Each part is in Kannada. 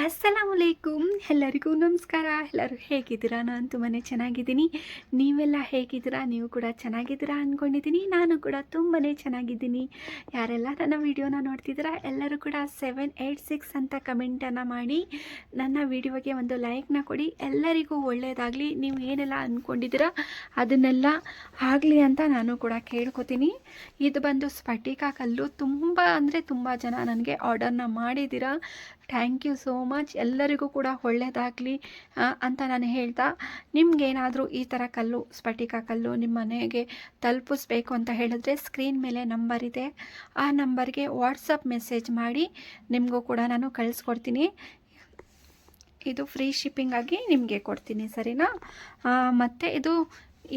ಅಸ್ಸಲಾಮುಲೈಕುಮ್. ಎಲ್ಲರಿಗೂ ನಮಸ್ಕಾರ. ಎಲ್ಲರೂ ಹೇಗಿದ್ದೀರಾ? ನಾನು ತುಂಬಾ ಚೆನ್ನಾಗಿದ್ದೀನಿ. ನೀವೆಲ್ಲ ಹೇಗಿದ್ದೀರಾ? ನೀವು ಕೂಡ ಚೆನ್ನಾಗಿದ್ದೀರಾ ಅಂದ್ಕೊಂಡಿದ್ದೀನಿ ನಾನು ಕೂಡ ತುಂಬಾ ಚೆನ್ನಾಗಿದ್ದೀನಿ. ಯಾರೆಲ್ಲ ನನ್ನ ವಿಡಿಯೋನ ನೋಡ್ತಿದ್ದೀರಾ, ಎಲ್ಲರೂ ಕೂಡ ಸೆವೆನ್ ಏಯ್ಟ್ ಸಿಕ್ಸ್ ಅಂತ ಕಮೆಂಟನ್ನು ಮಾಡಿ, ನನ್ನ ವಿಡಿಯೋಗೆ ಒಂದು ಲೈಕ್ನ ಕೊಡಿ. ಎಲ್ಲರಿಗೂ ಒಳ್ಳೆಯದಾಗಲಿ ನೀವು ಏನೆಲ್ಲ ಅಂದ್ಕೊಂಡಿದ್ದೀರಾ ಅದನ್ನೆಲ್ಲ ಆಗಲಿ ಅಂತ ನಾನು ಕೂಡ ಕೇಳ್ಕೊತೀನಿ. ಇದು ಬಂದು ಸ್ಫಟಿಕ ಕಲ್ಲು. ತುಂಬ ಅಂದರೆ ತುಂಬ ಜನ ನನಗೆ ಆರ್ಡರ್ನ ಮಾಡಿದ್ದೀರಾ. ಥ್ಯಾಂಕ್ ಯು ಸೋ ಮಚ್ ಎಲ್ಲರಿಗೂ ಕೂಡ ಒಳ್ಳೆಯದಾಗಲಿ ಅಂತ ನಾನು ಹೇಳ್ತಾ, ನಿಮಗೇನಾದರೂ ಈ ಥರ ಕಲ್ಲು, ಸ್ಫಟಿಕ ಕಲ್ಲು ನಿಮ್ಮ ಮನೆಗೆ ತಲುಪಿಸ್ಬೇಕು ಅಂತ ಹೇಳಿದ್ರೆ ಸ್ಕ್ರೀನ್ ಮೇಲೆ ನಂಬರ್ ಇದೆ. ಆ ನಂಬರ್ಗೆ ವಾಟ್ಸಪ್ ಮೆಸೇಜ್ ಮಾಡಿ ನಿಮಗೂ ಕೂಡ ನಾನು ಕಳಿಸ್ಕೊಡ್ತೀನಿ. ಇದು ಫ್ರೀ ಶಿಪ್ಪಿಂಗಾಗಿ ನಿಮಗೆ ಕೊಡ್ತೀನಿ, ಸರಿನಾ? ಮತ್ತು ಇದು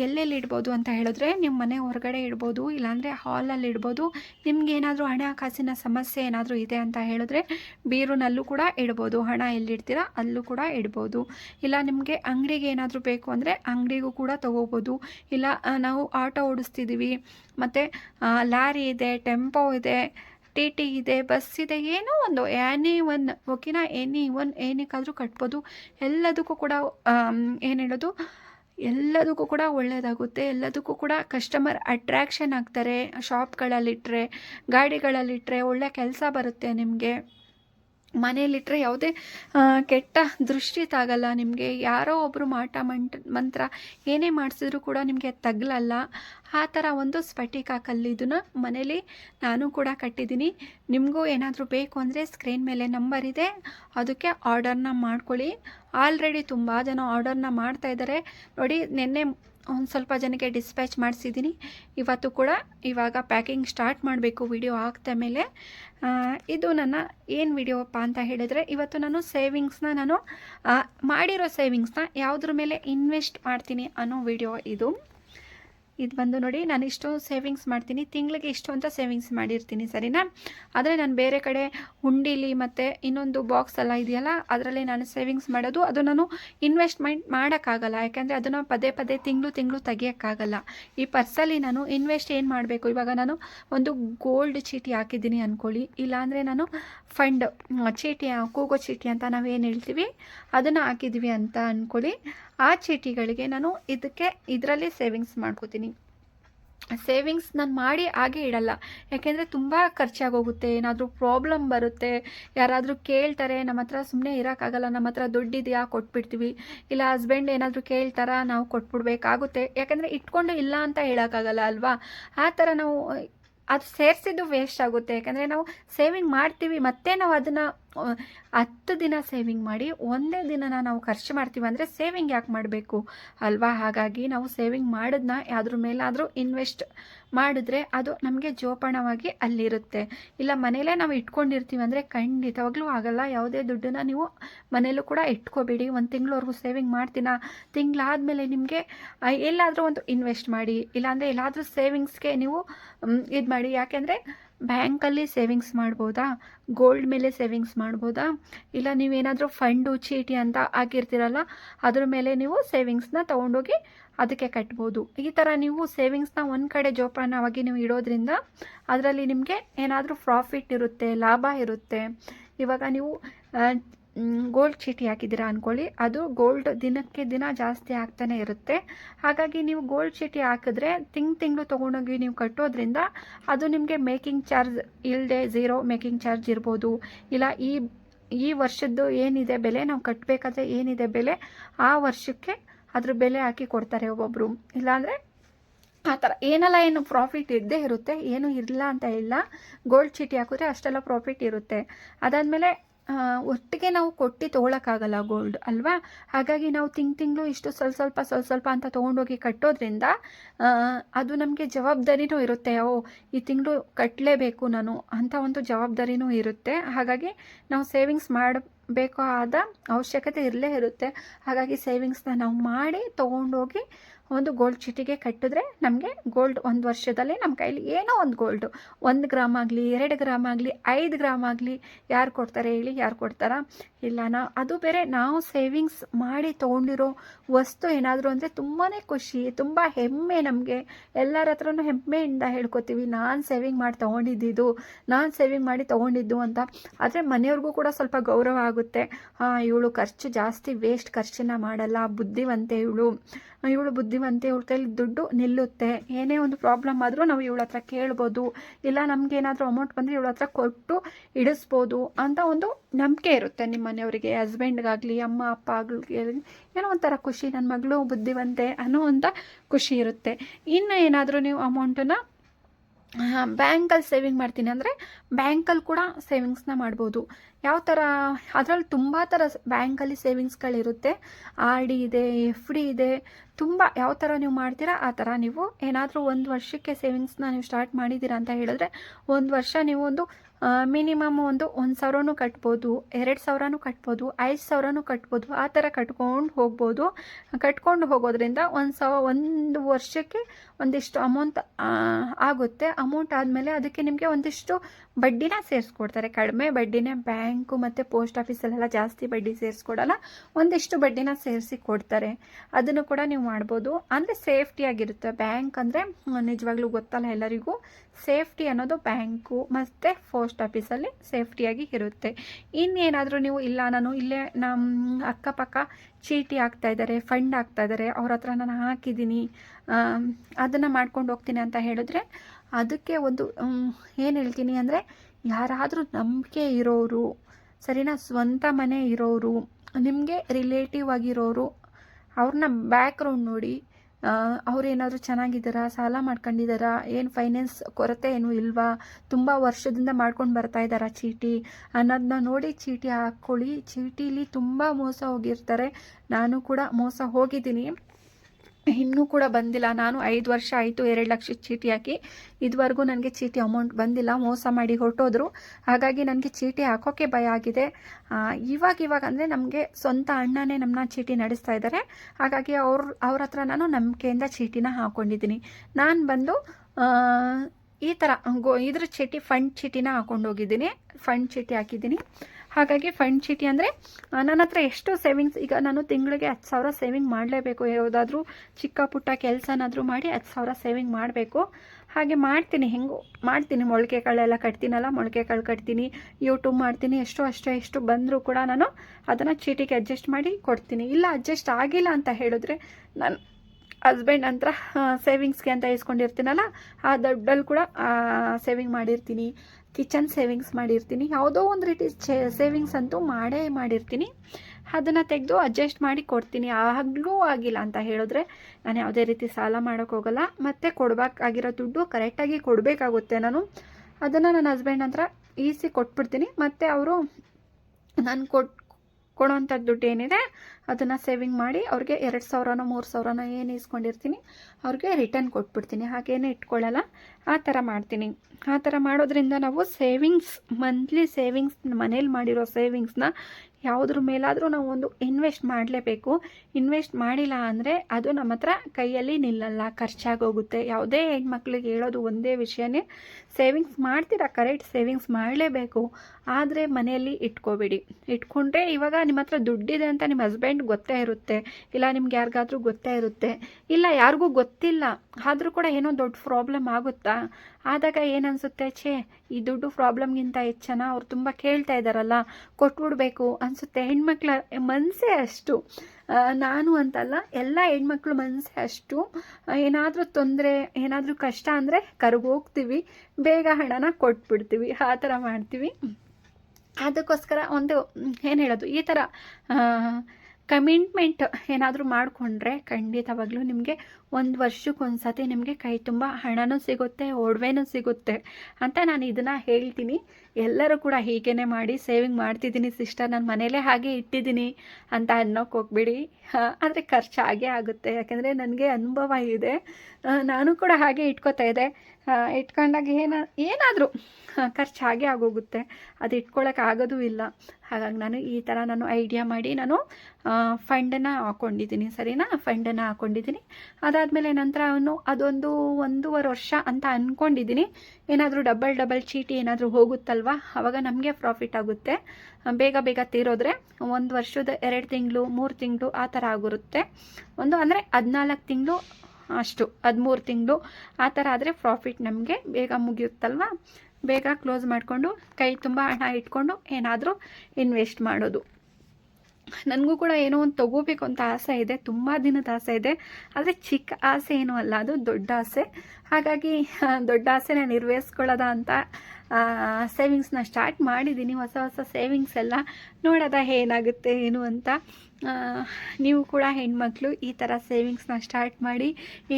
ಎಲ್ಲೆಲ್ಲಿ ಇಡ್ಬೋದು ಅಂತ ಹೇಳಿದ್ರೆ ನಿಮ್ಮ ಮನೆ ಹೊರಗಡೆ ಇಡ್ಬೋದು, ಇಲ್ಲಾಂದರೆ ಹಾಲಲ್ಲಿ ಇಡ್ಬೋದು. ನಿಮ್ಗೆ ಏನಾದರೂ ಹಣಕಾಸಿನ ಸಮಸ್ಯೆ ಏನಾದರೂ ಇದೆ ಅಂತ ಹೇಳಿದ್ರೆ ಬೀರುನಲ್ಲೂ ಕೂಡ ಇಡ್ಬೋದು. ಹಣ ಎಲ್ಲಿಡ್ತೀರಾ ಅಲ್ಲೂ ಕೂಡ ಇಡ್ಬೋದು. ಇಲ್ಲ ನಿಮಗೆ ಅಂಗಡಿಗೆ ಏನಾದರೂ ಬೇಕು ಅಂದರೆ ಅಂಗಡಿಗೂ ಕೂಡ ತೊಗೋಬೋದು. ಇಲ್ಲ ನಾವು ಆಟೋ ಓಡಿಸ್ತಿದ್ದೀವಿ ಮತ್ತು ಲಾರಿ ಇದೆ, ಟೆಂಪೋ ಇದೆ, ಟಿ ಟಿ ಇದೆ, ಬಸ್ ಇದೆ, ಏನೋ ಒಂದು ಎನಿ ಒನ್ ಓಕೆನಾ ಎನಿ ಒನ್ ಏನಕ್ಕಾದರೂ ಕಟ್ಬೋದು. ಎಲ್ಲದಕ್ಕೂ ಕೂಡ ಏನು ಹೇಳೋದು ಎಲ್ಲದಕ್ಕೂ ಕೂಡ ಒಳ್ಳೆಯದಾಗುತ್ತೆ ಎಲ್ಲದಕ್ಕೂ ಕೂಡ ಕಸ್ಟಮರ್ ಅಟ್ರ್ಯಾಕ್ಷನ್ ಆಗ್ತಾರೆ. ಶಾಪ್ಗಳಲ್ಲಿಟ್ಟರೆ ಗಾಡಿಗಳಲ್ಲಿಟ್ಟರೆ ಒಳ್ಳೆ ಕೆಲಸ ಬರುತ್ತೆ ನಿಮಗೆ. ಮನೆಯಲ್ಲಿಟ್ಟರೆ ಯಾವುದೇ ಕೆಟ್ಟ ದೃಷ್ಟಿ ತಾಗಲ್ಲ ನಿಮಗೆ. ಯಾರೋ ಒಬ್ಬರು ಮಾಟ ಮಂಟ್, ಮಂತ್ರ ಏನೇ ಮಾಡಿಸಿದ್ರು ಕೂಡ ನಿಮಗೆ ತಗಲಲ್ಲ. ಆ ಥರ ಒಂದು ಸ್ಫಟಿಕ ಕಲ್ಲಿದನ್ನು ಮನೇಲಿ ನಾನು ಕೂಡ ಕಟ್ಟಿದ್ದೀನಿ. ನಿಮಗೂ ಏನಾದರೂ ಬೇಕು ಅಂದರೆ ಸ್ಕ್ರೀನ್ ಮೇಲೆ ನಂಬರ್ ಇದೆ. ಅದಕ್ಕೆ ಆರ್ಡರ್ನ ಮಾಡ್ಕೊಳ್ಳಿ. ಆಲ್ರೆಡಿ ತುಂಬ ಜನ ಆರ್ಡರ್ನ ಮಾಡ್ತಾ ಇದ್ದಾರೆ ನೋಡಿ, ನಿನ್ನೆ ಒಂದು ಸ್ವಲ್ಪ ಜನಕ್ಕೆ ಡಿಸ್ಪ್ಯಾಚ್ ಮಾಡಿಸಿದ್ದೀನಿ ಇವತ್ತು ಕೂಡ ಇವಾಗ ಪ್ಯಾಕಿಂಗ್ ಸ್ಟಾರ್ಟ್ ಮಾಡಬೇಕು ವಿಡಿಯೋ ಆಗ್ತ ಮೇಲೆ. ಇದು ನನ್ನ ಏನು ವಿಡಿಯೋಪ್ಪ ಅಂತ ಹೇಳಿದರೆ, ಇವತ್ತು ನಾನು ಸೇವಿಂಗ್ಸ್ನ ನಾನು ಮಾಡಿರೋ ಸೇವಿಂಗ್ಸ್ನ ಯಾವುದ್ರ ಮೇಲೆ ಇನ್ವೆಸ್ಟ್ ಮಾಡ್ತೀನಿ ಅನ್ನೋ ವಿಡಿಯೋ ಇದು. ಇದು ಬಂದು ನೋಡಿ ನಾನು ಇಷ್ಟು ಸೇವಿಂಗ್ಸ್ ಮಾಡ್ತೀನಿ. ತಿಂಗಳಿಗೆ ಇಷ್ಟು ಅಂತ ಸೇವಿಂಗ್ಸ್ ಮಾಡಿರ್ತೀನಿ, ಸರಿನಾ? ಆದರೆ ನಾನು ಬೇರೆ ಕಡೆ ಹುಂಡಿಲಿ ಮತ್ತು ಇನ್ನೊಂದು ಬಾಕ್ಸ್ ಎಲ್ಲ ಇದೆಯಲ್ಲ, ಅದರಲ್ಲಿ ನಾನು ಸೇವಿಂಗ್ಸ್ ಮಾಡೋದು. ಅದು ನಾನು ಇನ್ವೆಸ್ಟ್ಮೆಂಟ್ ಮಾಡೋಕ್ಕಾಗಲ್ಲ. ಯಾಕೆಂದರೆ ಅದನ್ನು ಪದೇ ಪದೇ ತಿಂಗಳು ತಿಂಗಳು ತೆಗಿಯೋಕ್ಕಾಗಲ್ಲ. ಈ ಪರ್ಸಲ್ಲಿ ನಾನು ಇನ್ವೆಸ್ಟ್ ಏನು ಮಾಡಬೇಕು? ಇವಾಗ ನಾನು ಒಂದು ಗೋಲ್ಡ್ ಚೀಟಿ ಹಾಕಿದ್ದೀನಿ ಅಂದ್ಕೊಳ್ಳಿ ಇಲ್ಲಾಂದರೆ ನಾನು ಫಂಡ್ ಚೀಟಿ ಕೂಗೋ ಚೀಟಿ ಅಂತ ನಾವು ಏನು ಹೇಳ್ತೀವಿ? ಅದನ್ನು ಹಾಕಿದ್ದೀವಿ ಅಂತ ಅಂದ್ಕೊಳ್ಳಿ ಆ ಚೀಟಿಗಳಿಗೆ ನಾನು ಇದಕ್ಕೆ, ಇದರಲ್ಲಿ ಸೇವಿಂಗ್ಸ್ ಮಾಡ್ಕೋತೀನಿ. ಸೇವಿಂಗ್ಸ್ ನಾನು ಮಾಡಿ ಹಾಗೆ ಇಡಲ್ಲ. ಯಾಕೆಂದರೆ ತುಂಬ ಖರ್ಚಾಗೋಗುತ್ತೆ, ಏನಾದರೂ ಪ್ರಾಬ್ಲಮ್ ಬರುತ್ತೆ, ಯಾರಾದರೂ ಕೇಳ್ತಾರೆ, ನಮ್ಮ ಹತ್ರ ಸುಮ್ಮನೆ ಇರೋಕ್ಕಾಗಲ್ಲ, ನಮ್ಮ ಹತ್ರ ದುಡ್ಡಿದೆಯಾ ಕೊಟ್ಬಿಡ್ತೀವಿ, ಇಲ್ಲ ಹಸ್ಬೆಂಡ್ ಏನಾದರೂ ಕೇಳ್ತಾರ, ನಾವು ಕೊಟ್ಬಿಡ್ಬೇಕಾಗುತ್ತೆ. ಯಾಕೆಂದರೆ ಇಟ್ಕೊಂಡು ಇಲ್ಲ ಅಂತ ಹೇಳೋಕ್ಕಾಗಲ್ಲ ಅಲ್ವಾ? ಆ ಥರ ನಾವು, ಅದು ಸೇರಿಸಿದ್ದು ವೇಸ್ಟ್ ಆಗುತ್ತೆ. ಯಾಕಂದರೆ ನಾವು ಸೇವಿಂಗ್ ಮಾಡ್ತೀವಿ, ಮತ್ತೆ ನಾವು ಅದನ್ನು ಹತ್ತು ದಿನ ಸೇವಿಂಗ್ ಮಾಡಿ, ಒಂದೇ ದಿನನ ನಾವು ಖರ್ಚು ಮಾಡ್ತೀವಿ ಅಂದರೆ ಸೇವಿಂಗ್ ಯಾಕೆ ಮಾಡಬೇಕು? ಅಲ್ವಾ? ಹಾಗಾಗಿ ನಾವು ಸೇವಿಂಗ್ ಮಾಡಿದ್ನ ಯಾವ್ದ್ರ ಮೇಲಾದರೂ ಇನ್ವೆಸ್ಟ್ ಮಾಡಿದ್ರೆ ಅದು ನಮಗೆ ಜೋಪಾನವಾಗಿ ಅಲ್ಲಿರುತ್ತೆ. ಇಲ್ಲ, ಮನೇಲೇ ನಾವು ಇಟ್ಕೊಂಡಿರ್ತೀವಿ ಅಂದರೆ ಖಂಡಿತವಾಗ್ಲೂ ಆಗಲ್ಲ. ಯಾವುದೇ ದುಡ್ಡನ್ನ ನೀವು ಮನೇಲೂ ಕೂಡ ಇಟ್ಕೋಬೇಡಿ. ಒಂದು ತಿಂಗಳವರೆಗೂ ಸೇವಿಂಗ್ ಮಾಡ್ತೀನ, ತಿಂಗಳಾದಮೇಲೆ ನಿಮಗೆ ಎಲ್ಲಾದರೂ ಒಂದು ಇನ್ವೆಸ್ಟ್ ಮಾಡಿ. ಇಲ್ಲಾಂದರೆ ಎಲ್ಲಾದರೂ ಸೇವಿಂಗ್ಸ್ಗೆ ನೀವು ಇದು ಮಾಡಿ ಯಾಕೆಂದರೆ ಬ್ಯಾಂಕಲ್ಲಿ ಸೇವಿಂಗ್ಸ್ ಮಾಡ್ಬೋದಾ? ಗೋಲ್ಡ್ ಮೇಲೆ ಸೇವಿಂಗ್ಸ್ ಮಾಡ್ಬೋದಾ? ಇಲ್ಲ ನೀವೇನಾದರೂ ಫಂಡು ಚೀಟಿ ಅಂತ ಹಾಕಿರ್ತೀರಲ್ಲ, ಅದ್ರ ಮೇಲೆ ನೀವು ಸೇವಿಂಗ್ಸ್ನ ತೊಗೊಂಡೋಗಿ ಅದಕ್ಕೆ ಕಟ್ಬೋದು. ಈ ಥರ ನೀವು ಸೇವಿಂಗ್ಸ್ನ ಒಂದು ಕಡೆ ಜೋಪಾನವಾಗಿ ನೀವು ಇಡೋದ್ರಿಂದ ಅದರಲ್ಲಿ ನಿಮಗೆ ಏನಾದರೂ ಪ್ರಾಫಿಟ್ ಇರುತ್ತೆ, ಲಾಭ ಇರುತ್ತೆ. ಇವಾಗ ನೀವು ಗೋಲ್ಡ್ ಚೀಟಿ ಹಾಕಿದ್ದೀರಾ ಅಂದ್ಕೊಳ್ಳಿ ಅದು ಗೋಲ್ಡ್ ದಿನಕ್ಕೆ ದಿನ ಜಾಸ್ತಿ ಆಗ್ತಾನೆ ಇರುತ್ತೆ. ಹಾಗಾಗಿ ನೀವು ಗೋಲ್ಡ್ ಚೀಟಿ ಹಾಕಿದ್ರೆ ತಿಂಗ್ ತಿಂಗಳು ತೊಗೊಂಡೋಗಿ ನೀವು ಕಟ್ಟೋದ್ರಿಂದ ಅದು ನಿಮಗೆ ಮೇಕಿಂಗ್ ಚಾರ್ಜ್ ಇಲ್ಲದೆ ಝೀರೋ ಮೇಕಿಂಗ್ ಚಾರ್ಜ್ ಇರ್ಬೋದು. ಇಲ್ಲ ಈ ಈ ವರ್ಷದ್ದು ಏನಿದೆ ಬೆಲೆ, ನಾವು ಕಟ್ಟಬೇಕಾದ್ರೆ ಏನಿದೆ ಬೆಲೆ, ಆ ವರ್ಷಕ್ಕೆ ಅದ್ರ ಬೆಲೆ ಹಾಕಿ ಕೊಡ್ತಾರೆ ಒಬ್ಬೊಬ್ಬರು ಇಲ್ಲಾಂದರೆ ಆ ಥರ. ಏನೆಲ್ಲ ಏನು ಪ್ರಾಫಿಟ್ ಇದ್ದೇ ಇರುತ್ತೆ, ಏನು ಇರಲ್ಲ ಅಂತ ಇಲ್ಲ. ಗೋಲ್ಡ್ ಚೀಟಿ ಹಾಕಿದ್ರೆ ಅಷ್ಟೆಲ್ಲ ಪ್ರಾಫಿಟ್ ಇರುತ್ತೆ. ಅದಾದಮೇಲೆ ಒಟ್ಟಿಗೆ ನಾವು ಕೊಟ್ಟು ತೊಗೊಳಕ್ಕಾಗಲ್ಲ ಗೋಲ್ಡ್ ಅಲ್ವಾ? ಹಾಗಾಗಿ ನಾವು ತಿಂಗ್ ತಿಂಗಳು ಇಷ್ಟು ಸ್ವಲ್ಪ ಸ್ವಲ್ಪ ಸ್ವಲ್ಪ ಸ್ವಲ್ಪ ಅಂತ ತೊಗೊಂಡೋಗಿ ಕಟ್ಟೋದ್ರಿಂದ ಅದು ನಮಗೆ ಜವಾಬ್ದಾರಿನೂ ಇರುತ್ತೆ. ಓ, ಈ ತಿಂಗಳು ಕಟ್ಟಲೇಬೇಕು ನಾನು ಅಂತ ಒಂದು ಜವಾಬ್ದಾರಿನೂ ಇರುತ್ತೆ. ಹಾಗಾಗಿ ನಾವು ಸೇವಿಂಗ್ಸ್ ಮಾಡಬೇಕು ಆದ ಅವಶ್ಯಕತೆ ಇರಲೇ ಇರುತ್ತೆ. ಹಾಗಾಗಿ ಸೇವಿಂಗ್ಸ್ನ ನಾವು ಮಾಡಿ ತೊಗೊಂಡೋಗಿ ಒಂದು ಗೋಲ್ಡ್ ಚೀಟಿಗೆ ಕಟ್ಟಿದ್ರೆ ನಮಗೆ ಗೋಲ್ಡ್ ಒಂದು ವರ್ಷದಲ್ಲಿ ನಮ್ಮ ಕೈಲಿ ಏನೋ ಒಂದು ಗೋಲ್ಡು ಒಂದು ಗ್ರಾಮ್ ಆಗಲಿ, ಎರಡು ಗ್ರಾಮ್ ಆಗಲಿ, ಐದು ಗ್ರಾಮ್ ಆಗಲಿ. ಯಾರು ಕೊಡ್ತಾರೆ ಹೇಳಿ, ಯಾರು ಕೊಡ್ತಾರಾ? ಇಲ್ಲ, ನಾ, ಅದು ಬೇರೆ ನಾವು ಸೇವಿಂಗ್ಸ್ ಮಾಡಿ ತೊಗೊಂಡಿರೋ ವಸ್ತು ಏನಾದರೂ ಅಂದರೆ ತುಂಬಾ ಖುಷಿ, ತುಂಬ ಹೆಮ್ಮೆ ನಮಗೆ. ಎಲ್ಲರ ಹತ್ರನೂ ಹೆಮ್ಮೆಯಿಂದ ಹೇಳ್ಕೊತೀವಿ, ನಾನು ಸೇವಿಂಗ್ ಮಾಡಿ ತೊಗೊಂಡಿದ್ದು ನಾನು ಸೇವಿಂಗ್ ಮಾಡಿ ತೊಗೊಂಡಿದ್ದು ಅಂತ. ಆದರೆ ಮನೆಯವ್ರಿಗೂ ಕೂಡ ಸ್ವಲ್ಪ ಗೌರವ ಆಗುತ್ತೆ. ಹಾಂ, ಇವಳು ಖರ್ಚು ಜಾಸ್ತಿ ವೇಸ್ಟ್ ಖರ್ಚನ್ನ ಮಾಡಲ್ಲ, ಬುದ್ಧಿವಂತೆ ಇವಳು. ಇವಳು ಬುದ್ಧಿವಂತೆ ಇವಳ ಕೈಲಿ ದುಡ್ಡು ನಿಲ್ಲುತ್ತೆ. ಏನೇ ಒಂದು ಪ್ರಾಬ್ಲಮ್ ಆದರೂ ನಾವು ಇವಳ ಹತ್ರ ಕೇಳ್ಬೋದು. ಇಲ್ಲ ನಮ್ಗೆ ಏನಾದರೂ ಅಮೌಂಟ್ ಬಂದರೆ ಇವಳ ಹತ್ರ ಕೊಟ್ಟು ಇಡಿಸ್ಬೋದು ಅಂತ ಒಂದು ನಂಬಿಕೆ ಇರುತ್ತೆ ನಿಮ್ಮ ಮನೆಯವರಿಗೆ ಹಸ್ಬೆಂಡ್ಗಾಗಲಿ ಅಮ್ಮ, ಅಪ್ಪ ಆಗಲಿ, ಏನೋ ಒಂಥರ ಖುಷಿ ನನ್ನ ಮಗಳು ಬುದ್ಧಿವಂತೆ ಅನ್ನೋ ಅಂತ ಖುಷಿ ಇರುತ್ತೆ. ಇನ್ನು ಏನಾದರೂ ನೀವು ಅಮೌಂಟನ್ನು ಬ್ಯಾಂಕಲ್ಲಿ ಸೇವಿಂಗ್ ಮಾಡ್ತೀನಿ ಅಂದರೆ ಬ್ಯಾಂಕಲ್ಲಿ ಕೂಡ ಸೇವಿಂಗ್ಸ್ನ ಮಾಡ್ಬೋದು. ಯಾವ ಥರ, ಅದರಲ್ಲಿ ತುಂಬ ಥರ ಬ್ಯಾಂಕಲ್ಲಿ ಸೇವಿಂಗ್ಸ್ಗಳಿರುತ್ತೆ. ಆರ್ ಡಿ ಇದೆ, ಎಫ್ ಡಿ ಇದೆ, ತುಂಬ ಯಾವ ಥರ ನೀವು ಮಾಡ್ತೀರಾ ಆ ಥರ ನೀವು ಏನಾದರೂ ಒಂದು ವರ್ಷಕ್ಕೆ ಸೇವಿಂಗ್ಸ್ನ ನೀವು ಸ್ಟಾರ್ಟ್ ಮಾಡಿದ್ದೀರಾ ಅಂತ ಹೇಳಿದ್ರೆ ಒಂದು ವರ್ಷ ನೀವು ಒಂದು ಮಿನಿಮಮ್ ಒಂದು ಒಂದು ಸಾವಿರನೂ ಕಟ್ಬೋದು, ಎರಡು ಸಾವಿರನೂ ಕಟ್ಬೋದು, ಐದು ಸಾವಿರನೂ ಕಟ್ಬೋದು, ಆ ಥರ ಕಟ್ಕೊಂಡು ಹೋಗ್ಬೋದು. ಕಟ್ಕೊಂಡು ಹೋಗೋದ್ರಿಂದ ಒಂದು ಸವ ಒಂದು ವರ್ಷಕ್ಕೆ ಒಂದಿಷ್ಟು ಅಮೌಂಟ್ ಆಗುತ್ತೆ. ಅಮೌಂಟ್ ಆದಮೇಲೆ ಅದಕ್ಕೆ ನಿಮಗೆ ಒಂದಿಷ್ಟು ಬಡ್ಡಿನ ಸೇರಿಸ್ಕೊಡ್ತಾರೆ. ಕಡಿಮೆ ಬಡ್ಡಿನೇ ಬ್ಯಾಂಕು ಮತ್ತು ಪೋಸ್ಟ್ ಆಫೀಸಲ್ಲೆಲ್ಲ ಜಾಸ್ತಿ ಬಡ್ಡಿ ಸೇರಿಸ್ಕೊಡಲ್ಲ, ಒಂದಿಷ್ಟು ಬಡ್ಡಿನ ಸೇರಿಸಿ ಕೊಡ್ತಾರೆ. ಅದನ್ನು ಕೂಡ ನೀವು ಮಾಡ್ಬೋದು. ಅಂದರೆ ಸೇಫ್ಟಿಯಾಗಿರುತ್ತೆ ಬ್ಯಾಂಕ್ ಅಂದರೆ, ನಿಜವಾಗ್ಲೂ ಗೊತ್ತಲ್ಲ ಎಲ್ಲರಿಗೂ. ಸೇಫ್ಟಿ ಅನ್ನೋದು ಬ್ಯಾಂಕು ಮತ್ತು ಪೋಸ್ಟ್ ಆಫೀಸಲ್ಲಿ ಸೇಫ್ಟಿಯಾಗಿ ಇರುತ್ತೆ. ಇನ್ನೇನಾದರೂ ನೀವು, ಇಲ್ಲ, ನಾನು ಇಲ್ಲೇ ನಮ್ಮ ಅಕ್ಕಪಕ್ಕ ಚೀಟಿ ಹಾಕ್ತಾ ಇದ್ದಾರೆ, ಫಂಡ್ ಹಾಕ್ತಾ ಇದ್ದಾರೆ, ಅವ್ರ ಹತ್ರ ನಾನು ಹಾಕಿದ್ದೀನಿ ಅದನ್ನು ಮಾಡ್ಕೊಂಡು ಹೋಗ್ತೀನಿ ಅಂತ ಹೇಳಿದ್ರೆ ಅದಕ್ಕೆ ಒಂದು ಏನು ಹೇಳ್ತೀನಿ ಅಂದರೆ ಯಾರಾದರೂ ನಂಬಿಕೆ ಇರೋರು, ಸರಿನಾ, ಸ್ವಂತ ಮನೆ ಇರೋರು, ನಿಮಗೆ ರಿಲೇಟಿವ್ ಆಗಿರೋರು ಅವ್ರನ್ನ ಬ್ಯಾಕ್ಗ್ರೌಂಡ್ ನೋಡಿ ಅವ್ರೇನಾದರೂ ಚೆನ್ನಾಗಿದ್ದಾರಾ? ಸಾಲ ಮಾಡ್ಕೊಂಡಿದ್ದಾರಾ? ಏನು ಫೈನಾನ್ಸ್ ಕೊರತೆ ಏನು ಇಲ್ವಾ? ತುಂಬ ವರ್ಷದಿಂದ ಮಾಡ್ಕೊಂಡು ಬರ್ತಾ ಇದ್ದಾರಾ ಚೀಟಿ? ಅನ್ನೋದನ್ನ ನೋಡಿ ಚೀಟಿ ಹಾಕ್ಕೊಳ್ಳಿ ಚೀಟೀಲಿ ತುಂಬ ಮೋಸ ಹೋಗಿರ್ತಾರೆ. ನಾನು ಕೂಡ ಮೋಸ ಹೋಗಿದ್ದೀನಿ. ಇನ್ನೂ ಕೂಡ ಬಂದಿಲ್ಲ. ನಾನು ಐದು ವರ್ಷ ಆಯಿತು ಎರಡು ಲಕ್ಷ ಚೀಟಿ ಹಾಕಿ. ಇದುವರೆಗೂ ನನಗೆ ಚೀಟಿ ಅಮೌಂಟ್ ಬಂದಿಲ್ಲ. ಮೋಸ ಮಾಡಿ ಹೊರಟೋದ್ರು. ಹಾಗಾಗಿ ನನಗೆ ಚೀಟಿ ಹಾಕೋಕ್ಕೆ ಭಯ ಆಗಿದೆ. ಇವಾಗ ಇವಾಗ ಅಂದರೆ ನಮಗೆ ಸ್ವಂತ ಅಣ್ಣನೇ ನಮ್ಮನ್ನ ಚೀಟಿ ನಡೆಸ್ತಾ ಇದ್ದಾರೆ ಹಾಗಾಗಿ ಅವ್ರ ಅವ್ರ ಹತ್ರ ನಾನು ನಂಬಿಕೆಯಿಂದ ಚೀಟಿನ ಹಾಕ್ಕೊಂಡಿದ್ದೀನಿ ನಾನು ಬಂದು ಈ ಥರ ಗೋ ಇದ್ರ ಚೀಟಿ ಫಂಡ್ ಚೀಟಿನ ಹಾಕೊಂಡು ಹೋಗಿದ್ದೀನಿ ಫಂಡ್ ಚೀಟಿ ಹಾಕಿದ್ದೀನಿ. ಹಾಗಾಗಿ ಫಂಡ್ ಚೀಟಿ ಅಂದರೆ ನನ್ನ ಹತ್ರ ಎಷ್ಟು ಸೇವಿಂಗ್ಸ್ ಈಗ ನಾನು ತಿಂಗಳಿಗೆ ಹತ್ತು ಸಾವಿರ ಸೇವಿಂಗ್ ಮಾಡಲೇಬೇಕು. ಯಾವುದಾದ್ರೂ ಚಿಕ್ಕ ಪುಟ್ಟ ಕೆಲಸನಾದರೂ ಮಾಡಿ ಹತ್ತು ಸಾವಿರ ಸೇವಿಂಗ್ ಮಾಡಬೇಕು. ಹಾಗೆ ಮಾಡ್ತೀನಿ, ಹೆಂಗು, ಮಾಡ್ತೀನಿ. ಮೊಳಕೆ ಕಾಳೆಲ್ಲ ಕಟ್ತೀನಲ್ಲ ಮೊಳಕೆ ಕಾಳು ಕಟ್ತೀನಿ ಯೂಟ್ಯೂಬ್ ಮಾಡ್ತೀನಿ. ಎಷ್ಟು ಅಷ್ಟೇ, ಎಷ್ಟು ಬಂದರೂ ಕೂಡ ನಾನು ಅದನ್ನು ಚೀಟಿಗೆ ಅಡ್ಜಸ್ಟ್ ಮಾಡಿ ಕೊಡ್ತೀನಿ. ಇಲ್ಲ ಅಡ್ಜಸ್ಟ್ ಆಗಿಲ್ಲ ಅಂತ ಹೇಳಿದ್ರೆ ನಾನು ಹಸ್ಬೆಂಡ್ ನಂತರ ಸೇವಿಂಗ್ಸ್ಗೆ ಅಂತ ಇಸ್ಕೊಂಡಿರ್ತೀನಲ್ಲ, ಆ ದುಡ್ಡಲ್ಲಿ ಕೂಡ ಸೇವಿಂಗ್ ಮಾಡಿರ್ತೀನಿ. ಕಿಚನ್ ಸೇವಿಂಗ್ಸ್ ಮಾಡಿರ್ತೀನಿ. ಯಾವುದೋ ಒಂದು ರೀತಿ ಸೇವಿಂಗ್ಸ್ ಅಂತೂ ಮಾಡೇ ಮಾಡಿರ್ತೀನಿ. ಅದನ್ನು ತೆಗೆದು ಅಡ್ಜಸ್ಟ್ ಮಾಡಿ ಕೊಡ್ತೀನಿ. ಆಗಲೂ ಆಗಿಲ್ಲ ಅಂತ ಹೇಳಿದ್ರೆ ನಾನು ಯಾವುದೇ ರೀತಿ ಸಾಲ ಮಾಡೋಕ್ಕೋಗಲ್ಲ ಮತ್ತು ಕೊಡಬೇಕಾಗಿರೋ ದುಡ್ಡು ಕರೆಕ್ಟಾಗಿ ಕೊಡಬೇಕಾಗುತ್ತೆ ನಾನು. ಅದನ್ನು ನನ್ನ ಹಸ್ಬೆಂಡ್ ಹತ್ರ ಈಸಿ ಕೊಟ್ಬಿಡ್ತೀನಿ. ಮತ್ತು ಅವರು ನಾನು ಕೊಟ್ಟು ಕೊಡೋವಂಥ ದುಡ್ಡು ಏನಿದೆ ಅದನ್ನು ಸೇವಿಂಗ್ ಮಾಡಿ ಅವ್ರಿಗೆ ಎರಡು ಸಾವಿರನೋ, ಮೂರು ಸಾವಿರನೋ ಏನು ಇಸ್ಕೊಂಡಿರ್ತೀನಿ, ಅವ್ರಿಗೆ ರಿಟರ್ನ್ ಕೊಟ್ಬಿಡ್ತೀನಿ. ಹಾಗೇನೆ ಇಟ್ಕೊಳ್ಳಲ್ಲ, ಆ ಥರ ಮಾಡ್ತೀನಿ. ಆ ಥರ ಮಾಡೋದ್ರಿಂದ ನಾವು ಸೇವಿಂಗ್ಸ್ ಮಂತ್ಲಿ ಸೇವಿಂಗ್ಸ್ ಮನೇಲಿ ಮಾಡಿರೋ ಸೇವಿಂಗ್ಸ್ನ ಯಾವುದ್ರ ಮೇಲಾದರೂ ನಾವು ಒಂದು ಇನ್ವೆಸ್ಟ್ ಮಾಡಲೇಬೇಕು. ಇನ್ವೆಸ್ಟ್ ಮಾಡಿಲ್ಲ ಅಂದರೆ ಅದು ನಮ್ಮ ಹತ್ರ ಕೈಯಲ್ಲಿ ನಿಲ್ಲಲ್ಲ, ಖರ್ಚಾಗೋಗುತ್ತೆ. ಯಾವುದೇ ಹೆಣ್ಮಕ್ಳಿಗೆ ಹೇಳೋದು ಒಂದೇ ವಿಷಯನೇ. ಸೇವಿಂಗ್ಸ್ ಮಾಡ್ತೀರಾ? ಕರೆಕ್ಟ್ ಸೇವಿಂಗ್ಸ್ ಮಾಡಲೇಬೇಕು. ಆದರೆ ಮನೆಯಲ್ಲಿ ಇಟ್ಕೋಬೇಡಿ. ಇಟ್ಕೊಂಡ್ರೆ ಇವಾಗ ನಿಮ್ಮ ಹತ್ರ ದುಡ್ಡಿದೆ ಅಂತ ನಿಮ್ಮ ಹಸ್ಬೆಂಡ್ ಗೊತ್ತೇ ಇರುತ್ತೆ. ಇಲ್ಲ, ನಿಮ್ಗೆ ಯಾರಿಗಾದ್ರೂ ಗೊತ್ತೇ ಇರುತ್ತೆ. ಇಲ್ಲ, ಯಾರಿಗೂ ಗೊತ್ತಿಲ್ಲ. ಆದರೂ ಕೂಡ ಏನೋ ದೊಡ್ಡ ಪ್ರಾಬ್ಲಮ್ ಆಗುತ್ತಾ? ಆದಾಗ ಏನನ್ಸುತ್ತೆ ಛೇ, ಈ ದುಡ್ಡು ಪ್ರಾಬ್ಲಮ್ಗಿಂತ ಹೆಚ್ಚನ ಅವ್ರು ತುಂಬ ಕೇಳ್ತಾ ಇದ್ದಾರಲ್ಲ ಕೊಟ್ಬಿಡ್ಬೇಕು ಅನಿಸುತ್ತೆ. ಹೆಣ್ಮಕ್ಳ ಮನಸ್ಸೇ ಅಷ್ಟು. ನಾನು ಅಂತಲ್ಲ, ಎಲ್ಲ ಹೆಣ್ಮಕ್ಳು ಮನಸ್ಸೇ ಅಷ್ಟು. ಏನಾದರೂ ತೊಂದರೆ, ಏನಾದರೂ ಕಷ್ಟ ಅಂದರೆ ಕರ್ಗೋಗ್ತೀವಿ. ಬೇಗ ಹಣನ ಕೊಟ್ಬಿಡ್ತೀವಿ. ಆ ಥರ ಮಾಡ್ತೀವಿ. ಅದಕ್ಕೋಸ್ಕರ ಒಂದು, ಏನು ಹೇಳೋದು? ಈ ಥರ ಕಮಿಟ್ಮೆಂಟ್ ಏನಾದರೂ ಮಾಡಿಕೊಂಡ್ರೆ ಖಂಡಿತವಾಗ್ಲೂ ನಿಮಗೆ ಒಂದು ವರ್ಷಕ್ಕೆ ಸತಿ ನಿಮಗೆ ಕೈ ತುಂಬ ಹಣನೂ ಸಿಗುತ್ತೆ, ಒಡವೆನೂ ಸಿಗುತ್ತೆ ಅಂತ ನಾನು ಇದನ್ನು ಹೇಳ್ತೀನಿ. ಎಲ್ಲರೂ ಕೂಡ ಹೀಗೇನೆ ಮಾಡಿ ಸೇವಿಂಗ್ ಮಾಡ್ತಿದ್ದೀನಿ ಸಿಸ್ಟರ್ ನಾನು ಮನೇಲೇ ಹಾಗೆ ಇಟ್ಟಿದ್ದೀನಿ ಅಂತ ಅನ್ನೋಕೆ ಹೋಗ್ಬಿಡಿ. ಆದರೆ ಖರ್ಚು ಹಾಗೆ ಆಗುತ್ತೆ. ಯಾಕೆಂದರೆ ನನಗೆ ಅನುಭವ ಇದೆ. ನಾನು ಕೂಡ ಹಾಗೆ ಇಟ್ಕೋತಾ ಇದ್ದೆ. ಇಟ್ಕೊಂಡಾಗ ಏನ, ಏನಾದರೂ ಖರ್ಚು ಹಾಗೆ ಆಗೋಗುತ್ತೆ. ಅದು ಇಟ್ಕೊಳ್ಳೋಕೆ ಆಗೋದೂ ಇಲ್ಲ. ಹಾಗಾಗಿ ನಾನು ಈ ಥರ ನಾನು ಐಡಿಯಾ ಮಾಡಿ ನಾನು ಫಂಡನ್ನು ಹಾಕ್ಕೊಂಡಿದ್ದೀನಿ ಸರಿನಾ? ಫಂಡನ್ನು ಹಾಕ್ಕೊಂಡಿದ್ದೀನಿ ಅದಾದಮೇಲೆ ನಂತರ ಅವನು ಅದೊಂದು ಒಂದೂವರೆ ವರ್ಷ ಅಂತ ಅಂದ್ಕೊಂಡಿದ್ದೀನಿ ಏನಾದರೂ ಡಬಲ್ ಡಬಲ್ ಚೀಟಿ ಏನಾದರೂ ಹೋಗುತ್ತಲ್ವ? ಆವಾಗ ನಮಗೆ ಪ್ರಾಫಿಟ್ ಆಗುತ್ತೆ. ಬೇಗ ಬೇಗ ತೀರೋದ್ರೆ ಒಂದು ವರ್ಷದ ಎರಡು ತಿಂಗಳು, ಮೂರು ತಿಂಗಳು ಆ ಥರ ಆಗಿರುತ್ತೆ. ಒಂದು ಅಂದರೆ ಹದಿನಾಲ್ಕು ತಿಂಗಳು ಅಷ್ಟು, ಹದಿಮೂರು ತಿಂಗಳು ಆ ಥರ ಆದರೆ ಪ್ರಾಫಿಟ್ ನಮಗೆ ಬೇಗ ಮುಗಿಯುತ್ತಲ್ವ? ಬೇಗ ಕ್ಲೋಸ್ ಮಾಡಿಕೊಂಡು ಕೈ ತುಂಬ ಹಣ ಇಟ್ಕೊಂಡು ಏನಾದರೂ ಇನ್ವೆಸ್ಟ್ ಮಾಡೋದು. ನನಗೂ ಕೂಡ ಏನೋ ಒಂದು ತೊಗೋಬೇಕು ಅಂತ ಆಸೆ ಇದೆ. ತುಂಬ ದಿನದ ಆಸೆ ಇದೆ. ಆದರೆ ಚಿಕ್ಕ ಆಸೆ ಏನೂ ಅಲ್ಲ, ಅದು ದೊಡ್ಡ ಆಸೆ. ಹಾಗಾಗಿ, ದೊಡ್ಡ ಆಸೆನ ನಿರ್ವಹಿಸ್ಕೊಳ್ಳೋದ ಅಂತ ಸೇವಿಂಗ್ಸ್ನ ಸ್ಟಾರ್ಟ್ ಮಾಡಿದ್ದೀನಿ ಹೊಸ ಹೊಸ ಸೇವಿಂಗ್ಸ್ ಎಲ್ಲ ನೋಡೋದ ಏನಾಗುತ್ತೆ, ಏನು ಅಂತ. ನೀವು ಕೂಡ ಹೆಣ್ಮಕ್ಳು ಈ ಥರ ಸೇವಿಂಗ್ಸ್ನ ಸ್ಟಾರ್ಟ್ ಮಾಡಿ,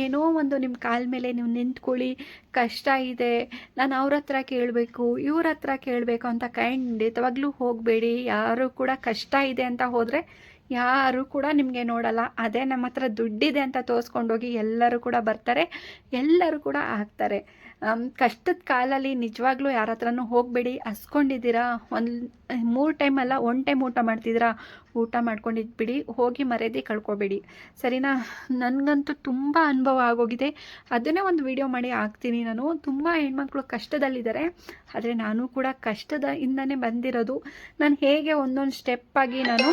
ಏನೋ ಒಂದು ನಿಮ್ಮ ಕಾಲ ಮೇಲೆ ನೀವು ನಿಂತ್ಕೊಳ್ಳಿ. ಕಷ್ಟ ಇದೆ. ನಾನು ಅವ್ರ ಹತ್ರ ಕೇಳಬೇಕು, ಇವ್ರ ಹತ್ರ ಕೇಳಬೇಕು ಅಂತ ಖಂಡಿತವಾಗ್ಲೂ ಹೋಗಬೇಡಿ. ಯಾರು ಕೂಡ ಕಷ್ಟ ಇದೆ ಅಂತ ಹೋದರೆ ಯಾರು ಕೂಡ ನಿಮಗೆ ನೋಡಲ್ಲ. ಅದೇ ನಮ್ಮ ಹತ್ರ ದುಡ್ಡಿದೆ ಅಂತ ತೋರಿಸ್ಕೊಂಡೋಗಿ ಎಲ್ಲರೂ ಕೂಡ ಬರ್ತಾರೆ. ಎಲ್ಲರೂ ಕೂಡ ಆಗ್ತಾರೆ. ಕಷ್ಟದ ಕಾಲಲ್ಲಿ ನಿಜವಾಗ್ಲೂ ಯಾರ ಹತ್ರನೂ ಹೋಗಬೇಡಿ. ಹಸ್ಕೊಂಡಿದ್ದೀರಾ? ಒಂದು, ಮೂರು ಟೈಮ್ ಅಲ್ಲ ಒನ್ ಟೈಮ್ ಊಟ ಮಾಡ್ತಿದ್ದೀರಾ? ಊಟ ಮಾಡ್ಕೊಂಡಿದ್ಬಿಡಿ. ಹೋಗಿ ಮರ್ಯಾದೆ ಕಳ್ಕೊಬೇಡಿ. ಸರಿನಾ? ನನಗಂತೂ ತುಂಬ ಅನುಭವ ಆಗೋಗಿದೆ. ಅದನ್ನೇ ಒಂದು ವಿಡಿಯೋ ಮಾಡಿ ಹಾಕ್ತೀನಿ ನಾನು. ತುಂಬ ಹೆಣ್ಮಕ್ಳು ಕಷ್ಟದಲ್ಲಿದ್ದಾರೆ. ಆದರೆ ನಾನು ಕೂಡ ಕಷ್ಟದ ಇಂದನೇ ಬಂದಿರೋದು. ನಾನು ಹೇಗೆ ಒಂದೊಂದು ಸ್ಟೆಪ್ಪಾಗಿ ನಾನು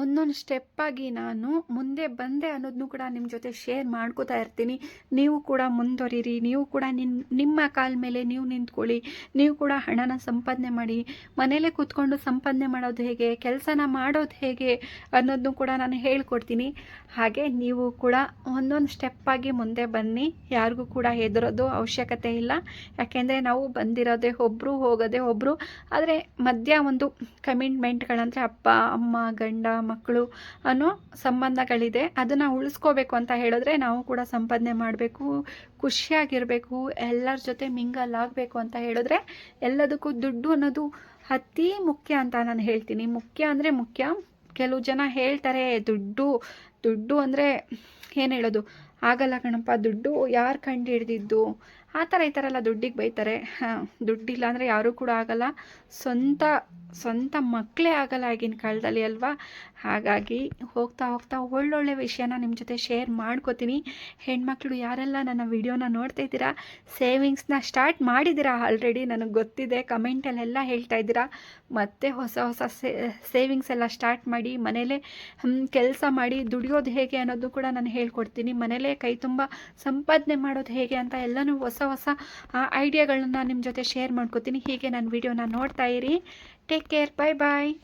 ಒಂದೊಂದು ಸ್ಟೆಪ್ಪಾಗಿ ನಾನು ಮುಂದೆ ಬಂದೆ ಅನ್ನೋದನ್ನು ಕೂಡ ನಿಮ್ಮ ಜೊತೆ ಶೇರ್ ಮಾಡ್ಕೋತಾ ಇರ್ತೀನಿ. ನೀವು ಕೂಡ ಮುಂದುವರಿರಿ, ನೀವು ಕೂಡ ನಿನ್, ನಿಮ್ಮ ಕಾಲ ಮೇಲೆ ನೀವು ನಿಂತ್ಕೊಳ್ಳಿ, ನೀವು ಕೂಡ ಹಣನ ಸಂಪಾದನೆ ಮಾಡಿ, ಮನೇಲೇ ಕೂತ್ಕೊಂಡು ಸಂಪಾದನೆ ಮಾಡೋದು ಹೇಗೆ, ಕೆಲಸನ ಮಾಡೋದು ಹೇಗೆ ಅನ್ನೋದನ್ನು ಕೂಡ ನಾನು ಹೇಳ್ಕೊಡ್ತೀನಿ. ಹಾಗೆ ನೀವು ಕೂಡ ಒಂದೊಂದು ಸ್ಟೆಪ್ಪಾಗಿ ಮುಂದೆ ಬನ್ನಿ. ಯಾರಿಗೂ ಕೂಡ ಹೆದರೋದು ಅವಶ್ಯಕತೆ ಇಲ್ಲ. ಯಾಕೆಂದರೆ ನಾವು ಬಂದಿರೋದೇ ಒಬ್ಬರು ಹೋಗೋದೇ ಒಬ್ಬರು ಆದರೆ ಮಧ್ಯ ಒಂದು ಕಮಿಟ್ಮೆಂಟ್ಗಳಂದರೆ ಅಪ್ಪ, ಅಮ್ಮ, ಗಂಡ ಮಕ್ಕಳು ಅನ್ನೋ ಸಂಬಂಧಗಳಿದೆ. ಅದನ್ನು ಉಳಿಸ್ಕೋಬೇಕು ಅಂತ ಹೇಳಿದ್ರೆ ನಾವು ಕೂಡ ಸಂಪಾದನೆ ಮಾಡಬೇಕು, ಖುಷಿಯಾಗಿರಬೇಕು, ಎಲ್ಲರ ಜೊತೆ ಮಿಂಗಲ್ ಆಗಬೇಕು ಅಂತ ಹೇಳಿದ್ರೆ ಎಲ್ಲದಕ್ಕೂ ದುಡ್ಡು ಅನ್ನೋದು ಅತಿ ಮುಖ್ಯ ಅಂತ ನಾನು ಹೇಳ್ತೀನಿ. ಮುಖ್ಯ ಅಂದರೆ ಮುಖ್ಯ. ಕೆಲವು ಜನ ಹೇಳ್ತಾರೆ, ದುಡ್ಡು ದುಡ್ಡು ಅಂದರೆ ಏನು ಹೇಳೋದು? ಆಗಲ್ಲ ಕಣಪ್ಪ, ದುಡ್ಡು ಯಾರು ಕಂಡು ಹಿಡ್ದಿದ್ದು? ಆ ಥರ ಈ ಥರ ಎಲ್ಲ ದುಡ್ಡಿಗೆ ಬೈತಾರೆ. ಹಾಂ, ದುಡ್ಡಿಲ್ಲ ಅಂದರೆ ಯಾರೂ ಕೂಡ ಆಗಲ್ಲ. ಸ್ವಂತ ಸ್ವಂತ ಮಕ್ಕಳೇ ಆಗಲ್ಲ ಆಗಿನ ಕಾಲದಲ್ಲಿ ಅಲ್ವಾ? ಹಾಗಾಗಿ ಹೋಗ್ತಾ ಹೋಗ್ತಾ ಒಳ್ಳೊಳ್ಳೆ ವಿಷಯನ ನಿಮ್ಮ ಜೊತೆ ಶೇರ್ ಮಾಡ್ಕೋತೀನಿ. ಹೆಣ್ಮಕ್ಳು ಯಾರೆಲ್ಲ ನನ್ನ ವಿಡಿಯೋನ ನೋಡ್ತಾ ಇದ್ದೀರಾ? ಸೇವಿಂಗ್ಸ್ನ ಸ್ಟಾರ್ಟ್ ಮಾಡಿದ್ದೀರಾ ಆಲ್ರೆಡಿ ನನಗೆ ಗೊತ್ತಿದೆ ಕಮೆಂಟಲ್ಲೆಲ್ಲ ಹೇಳ್ತಾ ಇದ್ದೀರಾ. ಮತ್ತೆ ಹೊಸ ಹೊಸ ಸೇವಿಂಗ್ಸ್ ಎಲ್ಲ ಸ್ಟಾರ್ಟ್ ಮಾಡಿ, ಮನೇಲೇ ಕೆಲಸ ಮಾಡಿ, ದುಡಿಯೋದು ಹೇಗೆ ಅನ್ನೋದು ಕೂಡ ನಾನು ಹೇಳ್ಕೊಡ್ತೀನಿ. ಮನೇಲೇ ಕೈ ತುಂಬ ಸಂಪಾದನೆ ಮಾಡೋದು ಹೇಗೆ ಅಂತ ಎಲ್ಲನೂ ಹೊಸ ಹೊಸ ಐಡಿಯಾಗಳನ್ನ ನಿಮ್ಮ ಜೊತೆ ಶೇರ್ ಮಾಡ್ಕೋತೀನಿ. ಹೀಗೆ ನನ್ನ ವಿಡಿಯೋನ ನೋಡ್ತಾ ಇರಿ. Take care. Bye bye.